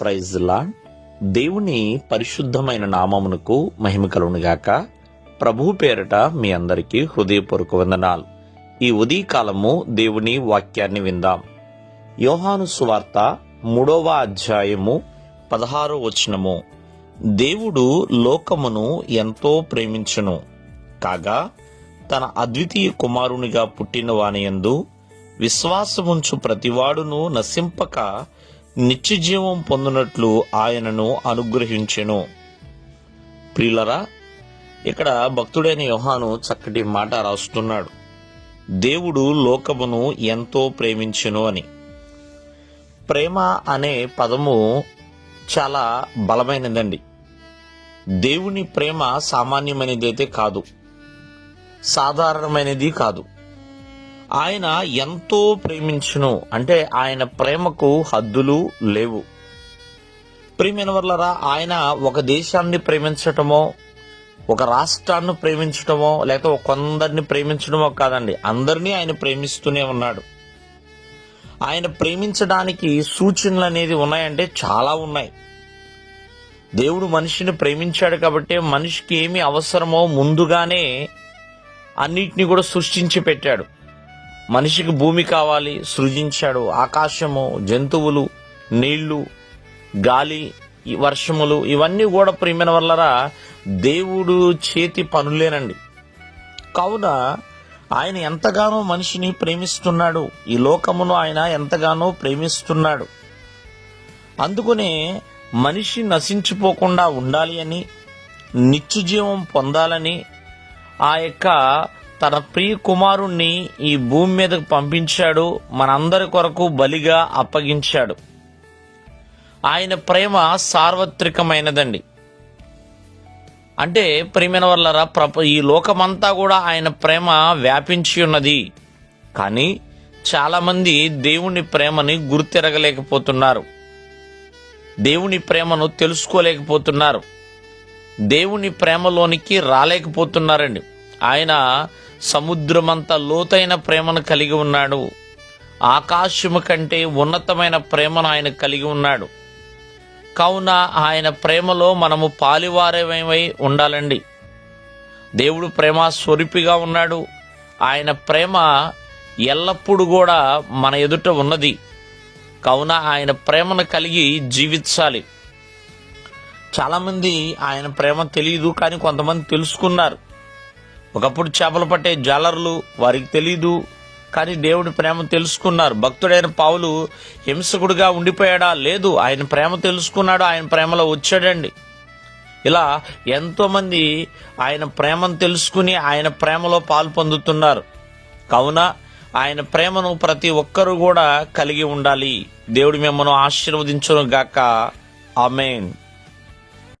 Praise lord దేవుని పరిశుద్ధమైన నామమునకు మహిమ కలుగునుగాక ప్రభు పేరట మీ అందరికీ హృదయపూర్వక వందనాలు. ఈ ఉదయకాలము దేవుని వాక్యాన్ని విందాం. యోహాను సువార్త మూడవ అధ్యాయము పదహారో వచనము. దేవుడు లోకమును ఎంతో ప్రేమించును. కాగా తన అద్వితీయ కుమారునిగా పుట్టిన వానియందు విశ్వాసముంచు ప్రతివాడును నశింపక నిత్యజీవం పొందినట్లు ఆయనను అనుగ్రహించెను. ప్రియులరా ఇక్కడ భక్తుడైన యోహాను చక్కటి మాట రాస్తున్నాడు. దేవుడు లోకమును ఎంతో ప్రేమించెను అని. ప్రేమ అనే పదము చాలా బలమైనదండి. దేవుని ప్రేమ సామాన్యమైనదైతే కాదు. సాధారణమైనది కాదు. ఆయన ఎంతో ప్రేమించును. అంటే ఆయన ప్రేమకు హద్దులు లేవు. ప్రేమినవర్లరా ఆయన ఒక దేశాన్ని ప్రేమించటమో ఒక రాష్ట్రాన్ని ప్రేమించటమో లేక కొందరిని ప్రేమించడమో కాదండి. అందరినీ ఆయన ప్రేమిస్తూనే ఉన్నాడు. ఆయన ప్రేమించడానికి సూచనలు అనేది ఉన్నాయంటే చాలా ఉన్నాయి. దేవుడు మనిషిని ప్రేమించాడు కాబట్టి మనిషికి ఏమి అవసరమో ముందుగానే అన్నిటిని కూడా సృష్టించి పెట్టాడు. మనిషికి భూమి కావాలి సృజించాడు ఆకాశము జంతువులు నీళ్ళు గాలి వర్షములు ఇవన్నీ కూడా ప్రియమైన వల్లరా దేవుడు చేతి పనులేనండి. కావున ఆయన ఎంతగానో మనిషిని ప్రేమిస్తున్నాడు. ఈ లోకమును ఆయన ఎంతగానో ప్రేమిస్తున్నాడు. అందుకనే మనిషి నశించిపోకుండా ఉండాలి అని నిత్యజీవం పొందాలని ఆ యొక్క తన ప్రియ కుమారుణ్ణి ఈ భూమి మీదకు పంపించాడు మనందరి కొరకు బలిగా అప్పగించాడు. ఆయన ప్రేమ సార్వత్రికమైనదండి. అంటే ప్రేమైన వల్లరా ప్రప ఈ లోకమంతా కూడా ఆయన ప్రేమ వ్యాపించి ఉన్నది. కానీ చాలామంది దేవుని ప్రేమని గుర్తెరగలేకపోతున్నారు. దేవుని ప్రేమను తెలుసుకోలేకపోతున్నారు. దేవుని ప్రేమలోనికి రాలేకపోతున్నారండి. ఆయన సముద్రమంత లోతైన ప్రేమను కలిగి ఉన్నాడు. ఆకాశము కంటే ఉన్నతమైన ప్రేమను ఆయన కలిగి ఉన్నాడు. కావున ఆయన ప్రేమలో మనము పాలివారమై ఉండాలండి. దేవుడు ప్రేమ స్వరూపిగా ఉన్నాడు. ఆయన ప్రేమ ఎల్లప్పుడూ కూడా మన ఎదుట ఉన్నది. కావున ఆయన ప్రేమను కలిగి జీవించాలి. చాలామంది ఆయన ప్రేమ తెలియదు కానీ కొంతమంది తెలుసుకున్నారు. ఒకప్పుడు చేపలు పట్టే జాలర్లు వారికి తెలీదు కానీ దేవుడి ప్రేమ తెలుసుకున్నారు. భక్తుడైన పావులు హింసకుడిగా ఉండిపోయాడా? లేదు. ఆయన ప్రేమ తెలుసుకున్నాడు ఆయన ప్రేమలో వచ్చాడండి. ఇలా ఎంతోమంది ఆయన ప్రేమను తెలుసుకుని ఆయన ప్రేమలో పాలు పొందుతున్నారు. కావున ఆయన ప్రేమను ప్రతి ఒక్కరూ కూడా కలిగి ఉండాలి. దేవుడు మిమ్మల్ని ఆశీర్వదించును గాక ఆమెన్.